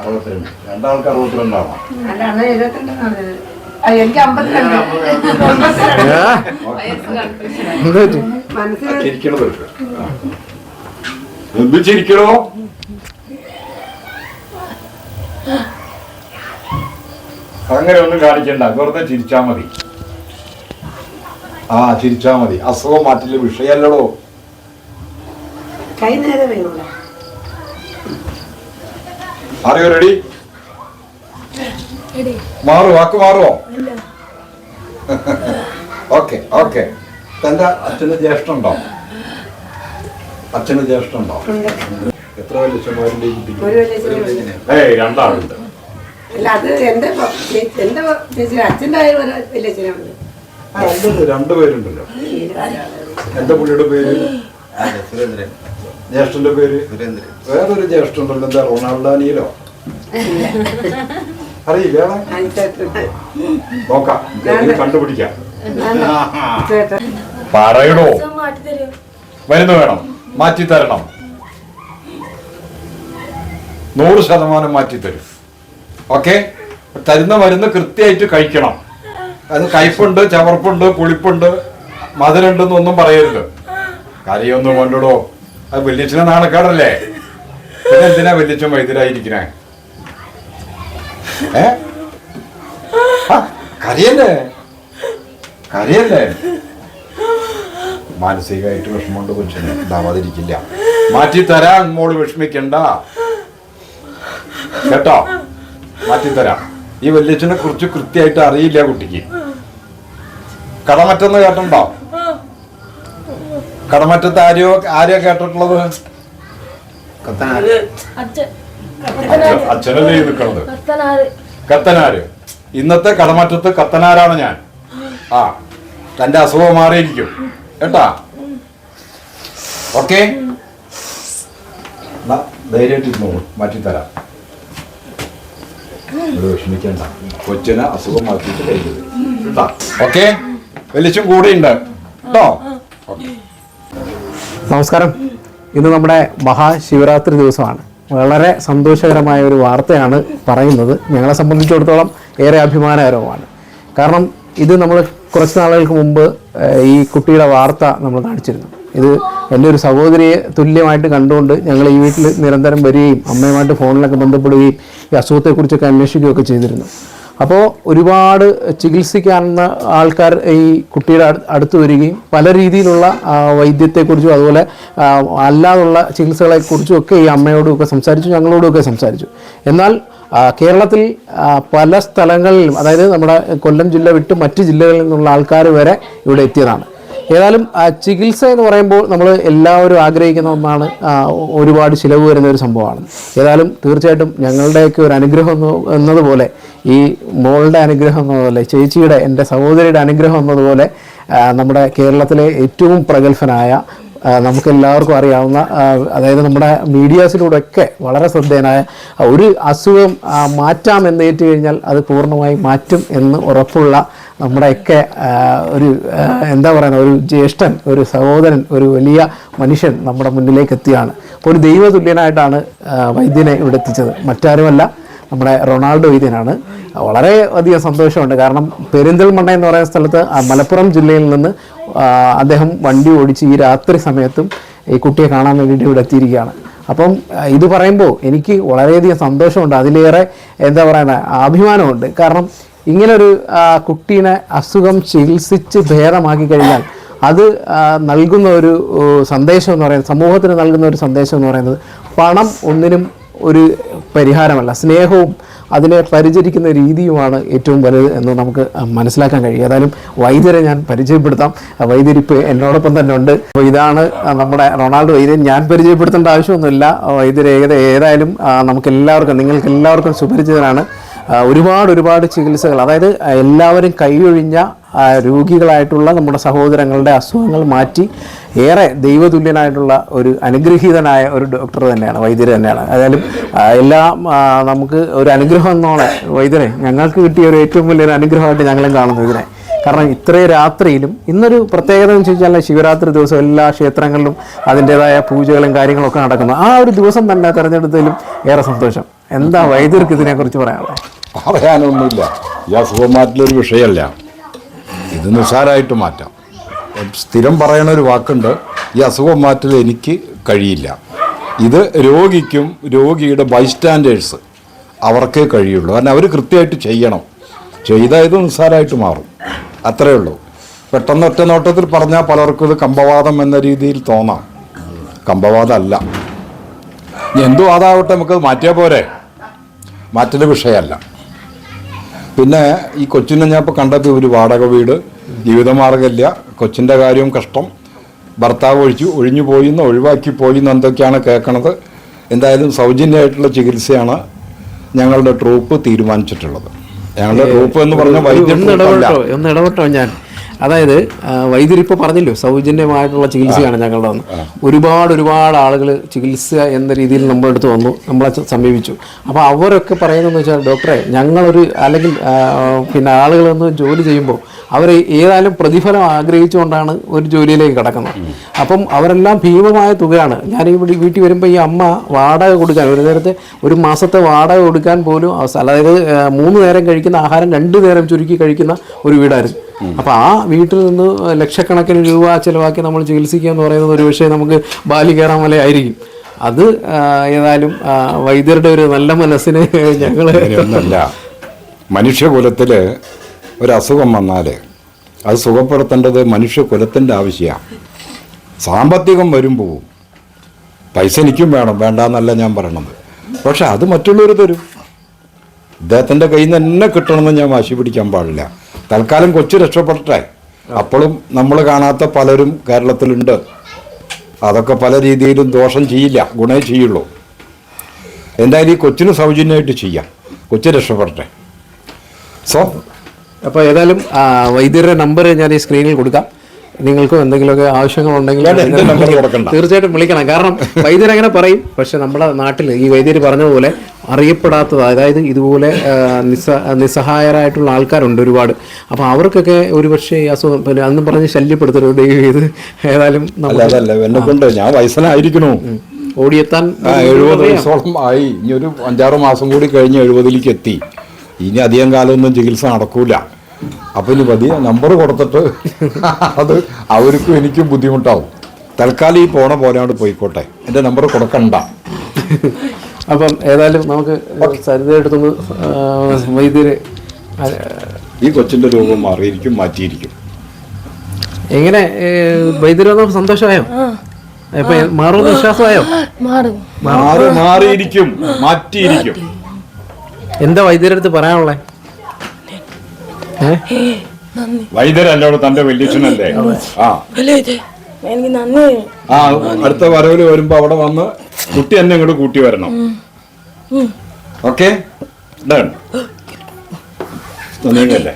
അറുപത്തിരണ്ട്. രണ്ടാൾക്ക് അറുപത്തിരണ്ടാണോ? അല്ല അന്ന് എനിക്ക് അമ്പത്തിരണ്ട്. എന്ത് പറ്റി മനസ്സിൽ ചിരിക്കണത് കേട്ടോ. ആ. എന്ത് ചിരിക്കണോ? അങ്ങനെ ഒന്നും കാണിക്കണ്ട. വെറുതെ ചിരിച്ചാ മതി. ആ ചിരിച്ചാ മതി. അസുഖം മാറ്റില്ല വിഷയല്ലടോ. കൈ നേരെ അറിയോ റെഡി മാറു വാക്ക് മാറുമോ ഓക്കെ ഓക്കെ തന്റെ അച്ഛന് ജ്യേഷ്ഠുണ്ടോ അച്ഛന് ജ്യേഷ്ഠുണ്ടോ എത്ര ലക്ഷം വലിയ ഏയ് രണ്ടാളുണ്ട്. അല്ല അത് എന്റെ എന്റെ അച്ഛന്റെ ആയ ഒരു രണ്ടുപേരുണ്ടല്ലോ എന്താ പുള്ളിയുടെ പേര്? സുരേന്ദ്രൻ. ജ്യേഷ്ഠന്റെ പേര്? വേറൊരു ജ്യേഷ്ഠുണ്ടല്ലോ എന്താ റൊണാൾഡാനിയിലോ അറിയില്ല നോക്കാം. കണ്ടുപിടിക്കാം. പറയടോ. പറയണോ മരുന്ന് വേണം. മാറ്റി തരണം നൂറ് ശതമാനം മാറ്റി തരും ഓക്കെ? തരുന്ന മരുന്ന് കൃത്യമായിട്ട് കഴിക്കണം. അത് കയ്പുണ്ട് ചവർപ്പുണ്ട് പുളിപ്പുണ്ട് മധുരമുണ്ടെന്നൊന്നും പറയരുത്. കറിയൊന്നും കൊണ്ടിടോ അത് വല്യച്ഛനെ നാണക്കാടല്ലേ? പിന്നെ എന്തിനാ വല്യച്ഛൻ വൈദ്യരായിരിക്കണേ? ഏ? കരയല്ലേ? കരയല്ലേ? മാനസികമായിട്ട് വിഷമമുണ്ട് കൊച്ചിന്. ഉണ്ടാവാതിരിക്കില്ല മാറ്റി തരാ മോൾ വിഷമിക്കണ്ട. കേട്ടോ? മാറ്റി തരാം. ഈ വല്യച്ഛനെ കുറിച്ച് കൃത്യമായിട്ട് അറിയില്ല കുട്ടിക്ക്. കടമറ്റെന്ന് കേട്ടിട്ടുണ്ടോ കടമറ്റത്ത് ആരെയോ ആരെയോ കേട്ടിട്ടുള്ളത്? കത്തനാരോ? അച്ഛനല്ലേ നിൽക്കണത് ഇന്നത്തെ കടമറ്റത്ത് കത്തനാരാണ് ഞാൻ. ആ തന്റെ അസുഖം മാറിയിരിക്കും. കേട്ടാ? ഓക്കെ? ധൈര്യമായിട്ടിരുന്നോളൂ. മാറ്റിത്തരാം. ഇവിടെ വിഷമിക്കണ്ട. കൊച്ചിന് അസുഖം മാറ്റിയിട്ട് കഴിഞ്ഞത് കേട്ടാ? ഓക്കെ? വലിച്ചും കൂടെ ഉണ്ട് കേട്ടോ ഓക്കെ. നമസ്കാരം. ഇന്ന് നമ്മുടെ മഹാശിവരാത്രി ദിവസമാണ്. വളരെ സന്തോഷകരമായ ഒരു വാർത്തയാണ് പറയുന്നത്. ഞങ്ങളെ സംബന്ധിച്ചിടത്തോളം ഏറെ അഭിമാനകരവുമാണ്. കാരണം ഇത് നമ്മൾ കുറച്ച് നാളുകൾക്ക് മുമ്പ് ഈ കുട്ടിയുടെ വാർത്ത നമ്മൾ കാണിച്ചിരുന്നു. ഇത് എന്റെ ഒരു സഹോദരിയെ തുല്യമായിട്ട് കണ്ടുകൊണ്ട് ഞങ്ങൾ ഈ വീട്ടിൽ നിരന്തരം വരികയും അമ്മയുമായിട്ട് ഫോണിലൊക്കെ ബന്ധപ്പെടുകയും ഈ അസുഖത്തെക്കുറിച്ചൊക്കെ അന്വേഷിക്കുകയൊക്കെ ചെയ്തിരുന്നു. അപ്പോൾ ഒരുപാട് ചികിത്സിക്കാവുന്ന ആൾക്കാർ ഈ കുട്ടിയുടെ അടുത്ത് വരികയും പല രീതിയിലുള്ള വൈദ്യത്തെക്കുറിച്ചും അതുപോലെ അല്ലാതുള്ള ചികിത്സകളെക്കുറിച്ചും ഒക്കെ ഈ അമ്മയോടും ഒക്കെ സംസാരിച്ചു ഞങ്ങളോടും ഒക്കെ സംസാരിച്ചു. എന്നാൽ കേരളത്തിൽ പല സ്ഥലങ്ങളിലും അതായത് നമ്മുടെ കൊല്ലം ജില്ല വിട്ട് മറ്റ് ജില്ലകളിൽ നിന്നുള്ള ആൾക്കാർ വരെ ഇവിടെ എത്തിയതാണ്. ഏതായാലും ചികിത്സ എന്ന് പറയുമ്പോൾ നമ്മൾ എല്ലാവരും ആഗ്രഹിക്കുന്ന ഒന്നാണ് ഒരുപാട് ചിലവ് വരുന്ന ഒരു സംഭവമാണ്. ഏതായാലും തീർച്ചയായിട്ടും ഞങ്ങളുടെയൊക്കെ ഒരു അനുഗ്രഹം എന്നതുപോലെ ഈ മോളുടെ അനുഗ്രഹം എന്നതുപോലെ ചേച്ചിയുടെ എന്റെ സഹോദരിയുടെ അനുഗ്രഹം എന്നതുപോലെ നമ്മുടെ കേരളത്തിലെ ഏറ്റവും പ്രഗത്ഭനായ നമുക്ക് എല്ലാവർക്കും അറിയാവുന്ന അതായത് നമ്മുടെ മീഡിയാസിലൂടെയൊക്കെ വളരെ ശ്രദ്ധേയനായ ഒരു അസുഖം മാറ്റാം എന്ന് ഏറ്റു കഴിഞ്ഞാൽ അത് പൂർണമായി മാറ്റും എന്ന് ഉറപ്പുള്ള നമ്മുടെയൊക്കെ ഒരു എന്താ പറയുക ഒരു ജ്യേഷ്ഠൻ ഒരു സഹോദരൻ ഒരു വലിയ മനുഷ്യൻ നമ്മുടെ മുന്നിലേക്ക് എത്തിയാണ് അപ്പോൾ ഒരു ദൈവതുല്യനായിട്ടാണ് വൈദ്യനെ ഇവിടെ എത്തിച്ചത്. മറ്റാരുമല്ല നമ്മുടെ റൊണാൾഡോ വൈദ്യനാണ്. വളരെ അധികം സന്തോഷമുണ്ട്. കാരണം പെരിന്തൽമണ്ണ എന്ന് പറയുന്ന സ്ഥലത്ത് മലപ്പുറം ജില്ലയിൽ നിന്ന് അദ്ദേഹം വണ്ടി ഓടിച്ച് ഈ രാത്രി സമയത്തും ഈ കുട്ടിയെ കാണാൻ വേണ്ടിയിട്ട് ഇവിടെ എത്തിയിരിക്കുകയാണ്. അപ്പം ഇത് പറയുമ്പോൾ എനിക്ക് വളരെയധികം സന്തോഷമുണ്ട്. അതിലേറെ എന്താ പറയുന്നത് അഭിമാനമുണ്ട്. കാരണം ഇങ്ങനൊരു കുട്ടീനെ അസുഖം ചികിത്സിച്ച് ഭേദമാക്കി കഴിഞ്ഞാൽ അത് നൽകുന്ന ഒരു സന്ദേശം എന്ന് പറയുന്നത് സമൂഹത്തിന് നൽകുന്ന ഒരു സന്ദേശം എന്ന് പറയുന്നത് പണം ഒന്നിനും ഒരു പരിഹാരമല്ല. സ്നേഹവും അതിനെ പരിചരിക്കുന്ന രീതിയുമാണ് ഏറ്റവും വലുത് എന്ന് നമുക്ക് മനസ്സിലാക്കാൻ കഴിയും. ഏതായാലും വൈദ്യരെ ഞാൻ പരിചയപ്പെടുത്താം. വൈദ്യരിപ്പ് എന്നോടൊപ്പം തന്നെ ഉണ്ട്. അപ്പോൾ ഇതാണ് നമ്മുടെ റൊണാൾഡോ വൈദ്യൻ. ഞാൻ പരിചയപ്പെടുത്തേണ്ട ആവശ്യമൊന്നുമില്ല. വൈദ്യരെ ഏത ഏതായാലും നമുക്ക് എല്ലാവർക്കും നിങ്ങൾക്ക് എല്ലാവർക്കും സുപരിചിതനാണ് ഒരുപാട് ഒരുപാട് ചികിത്സകൾ അതായത് എല്ലാവരും കൈയൊഴിഞ്ഞ രോഗികളായിട്ടുള്ള നമ്മുടെ സഹോദരങ്ങളുടെ അസുഖങ്ങൾ മാറ്റി ഏറെ ദൈവതുല്യനായിട്ടുള്ള ഒരു അനുഗ്രഹീതനായ ഒരു ഡോക്ടർ തന്നെയാണ് വൈദ്യർ തന്നെയാണ്. അതായാലും എല്ലാ നമുക്ക് ഒരു അനുഗ്രഹം എന്നോളെ വൈദ്യരെ ഞങ്ങൾക്ക് കിട്ടിയ ഒരു ഏറ്റവും വലിയൊരു അനുഗ്രഹമായിട്ട് ഞങ്ങളും കാണുന്നു ഇതിനെ. കാരണം ഇത്രയും രാത്രിയിലും ഇന്നൊരു പ്രത്യേകത എന്ന് ചോദിച്ചാൽ ശിവരാത്രി ദിവസം എല്ലാ ക്ഷേത്രങ്ങളിലും അതിന്റെതായ പൂജകളും കാര്യങ്ങളൊക്കെ നടക്കുന്നു. ആ ഒരു ദിവസം തന്നെ തിരഞ്ഞെടുത്തതിലും ഏറെ സന്തോഷം. എന്താ വൈദ്യർക്ക് ഇതിനെക്കുറിച്ച് പറയാനുള്ളത്? പറയാനൊന്നുമില്ല. ഈ അസുഖം മാറ്റിലൊരു വിഷയമല്ല. ഇത് നിസ്സാരമായിട്ട് മാറ്റാം. സ്ഥിരം പറയണ ഒരു വാക്കുണ്ട് ഈ അസുഖം മാറ്റൽ എനിക്ക് കഴിയില്ല. ഇത് രോഗിക്കും രോഗിയുടെ ബൈസ്റ്റാൻഡേഴ്സ് അവർക്കേ കഴിയുള്ളൂ. കാരണം അവർ കൃത്യമായിട്ട് ചെയ്യണം. ചെയ്താൽ ഇത് നിസ്സാരമായിട്ട് മാറും. അത്രയേ ഉള്ളൂ. പെട്ടെന്ന് ഒറ്റ നോട്ടത്തിൽ പറഞ്ഞാൽ പലർക്കും ഇത് കമ്പവാദം എന്ന രീതിയിൽ തോന്നാം. കമ്പവാദമല്ല. എന്തു വാദാവട്ടെ നമുക്കത് മാറ്റിയാൽ പോരെ. മാറ്റൽ വിഷയമല്ല. പിന്നെ ഈ കൊച്ചിനെ ഞാൻ ഇപ്പോൾ കണ്ടപ്പോൾ ഒരു വാടക വീട് ജീവിതമാർഗമില്ല. കൊച്ചിന്റെ കാര്യവും കഷ്ടം. ഭർത്താവ് ഒഴിച്ചു ഒഴിഞ്ഞു പോയി എന്ന് ഒഴിവാക്കി പോയി എന്ന് എന്തൊക്കെയാണ് കേൾക്കണത്? എന്തായാലും സൗജന്യമായിട്ടുള്ള ചികിത്സയാണ് ഞങ്ങളുടെ ട്രൂപ്പ് തീരുമാനിച്ചിട്ടുള്ളത്. ഞങ്ങളുടെ ട്രൂപ്പ് എന്ന് പറഞ്ഞ വൈദ്യം ഒന്ന് ഇടപെട്ടോ ഞാൻ? അതായത് വൈദ്യുതി ഇപ്പോൾ പറഞ്ഞല്ലോ സൗജന്യമായിട്ടുള്ള ചികിത്സയാണ് ഞങ്ങളുടെ വന്ന്. ഒരുപാട് ഒരുപാട് ആളുകൾ ചികിത്സ എന്ന രീതിയിൽ നമ്മുടെ അടുത്ത് വന്നു നമ്മളെ സമീപിച്ചു. അപ്പോൾ അവരൊക്കെ പറയുന്നതെന്ന് വെച്ചാൽ ഡോക്ടറെ ഞങ്ങളൊരു അല്ലെങ്കിൽ പിന്നെ ആളുകൾ വന്ന് ജോലി ചെയ്യുമ്പോൾ അവർ ഏതായാലും പ്രതിഫലം ആഗ്രഹിച്ചുകൊണ്ടാണ് ഒരു ജോലിയിലേക്ക് കിടക്കുന്നത്. അപ്പം അവരെല്ലാം ഭീമമായ തുകയാണ്. ഞാൻ ഇവിടെ വീട്ടിൽ വരുമ്പോൾ ഈ അമ്മ വാടക കൊടുക്കാൻ ഒരു നേരത്തെ ഒരു മാസത്തെ വാടക കൊടുക്കാൻ പോലും അവസ്ഥ അതായത് മൂന്ന് നേരം കഴിക്കുന്ന ആഹാരം രണ്ട് നേരം ചുരുക്കി കഴിക്കുന്ന ഒരു വീടായിരുന്നു. അപ്പോൾ ആ വീട്ടിൽ നിന്ന് ലക്ഷക്കണക്കിന് രൂപ ചിലവാക്കി നമ്മൾ ചികിത്സിക്കുക എന്ന് പറയുന്നത് ഒരു പക്ഷേ നമുക്ക് ബാലി കയറാൻ പോലെ ആയിരിക്കും. അത് ഏതായാലും വൈദ്യരുടെ ഒരു നല്ല മനസ്സിന് ഞങ്ങൾ മനുഷ്യകുലത്തിൽ മനുഷ്യകുലത്തിൽ ഒരു അസുഖം വന്നാൽ അത് സുഖപ്പെടുത്തേണ്ടത് മനുഷ്യകുലത്തിന്റെ ആവശ്യമാണ്. സാമ്പത്തികം വരും പോവും പൈസ എനിക്കും വേണം വേണ്ട എന്നല്ല ഞാൻ പറയണത്. പക്ഷെ അത് മറ്റുള്ളവർ തരും. ഇദ്ദേഹത്തിന്റെ കയ്യിൽ നിന്ന് തന്നെ കിട്ടണമെന്ന് ഞാൻ വാശി പിടിക്കാൻ പാടില്ല. തൽക്കാലം കൊച്ചു രക്ഷപ്പെട്ടെ അപ്പോഴും നമ്മൾ കാണാത്ത പലരും കേരളത്തിലുണ്ട്. അതൊക്കെ പല രീതിയിലും ദോഷം ചെയ്യില്ല. ഗുണേ ചെയ്യുള്ളൂ. എന്തായാലും ഈ കൊച്ചിന് സൗജന്യമായിട്ട് ചെയ്യാം. കൊച്ചു രക്ഷപ്പെടട്ടെ. സോ അപ്പോൾ ഏതായാലും വൈദ്യരുടെ നമ്പർ ഞാൻ ഈ സ്ക്രീനിൽ കൊടുക്കാം. നിങ്ങൾക്കും എന്തെങ്കിലുമൊക്കെ ആവശ്യങ്ങളുണ്ടെങ്കിൽ. തീർച്ചയായിട്ടും വിളിക്കണം. കാരണം വൈദ്യർ അങ്ങനെ പറയും. പക്ഷെ നമ്മുടെ നാട്ടിൽ ഈ വൈദ്യർ പറഞ്ഞതുപോലെ അറിയപ്പെടാത്തത്. അതായത് ഇതുപോലെ നിസ്സ നിസ്സഹായരായിട്ടുള്ള ആൾക്കാരുണ്ട് ഒരുപാട്. അപ്പോൾ അവർക്കൊക്കെ ഒരു പക്ഷേ ഈ അസുഖം പിന്നെ അന്ന് പറഞ്ഞ് ശല്യപ്പെടുത്തരുത് ദൈവം ഇത് ഏതായാലും അല്ല നമ്മൾ അതല്ല എന്നെ കൊണ്ട് ഞാൻ വയസ്സനായിരിക്കണു ഓടിയെത്താൻ എഴുപത് വയസ്സോളം ആയി. ഇനി ഒരു അഞ്ചാറ് മാസം കൂടി കഴിഞ്ഞ് എഴുപതിലേക്ക് എത്തി. ഇനി അധികം കാലമൊന്നും ചികിത്സ നടക്കൂല. അപ്പൊ ഇനി പതിയെ നമ്പർ കൊടുത്തിട്ട് അത് അവർക്കും എനിക്കും ബുദ്ധിമുട്ടാവും. തൽക്കാലം ഈ പോണ പോലെയാണ് പോയിക്കോട്ടെ. എന്റെ നമ്പർ കൊടുക്കണ്ട. അപ്പം ഏതായാലും നമുക്ക് സരിതയെടുത്തൊന്ന് വൈദ്യര് ഈ കൊച്ചിന്റെ രൂപം മാറിയിരിക്കും മാറ്റിയിരിക്കും. എങ്ങനെ വൈദ്യരോ സന്തോഷമായോ? ഇപ്പൊ മാറുമെന്ന് വിശ്വാസമായോ? മാറും. മാറി മാറിയിരിക്കും മാറ്റിയിരിക്കും. എന്താ വൈദ്യരുടെ അടുത്ത് പറയാനുള്ളേ? വൈദ്യരല്ലോ വൈദ്യരല്ലോട് തന്റെ വല്യച്ഛനല്ലേ? ആ. ആ അടുത്ത വരവിൽ വരുമ്പോ അവിടെ വന്ന് കുട്ടി എന്നെ ഇങ്ങോട്ട് കൂട്ടി വരണം. ഓക്കെ? ഡൺ നന്ദിയല്ലേ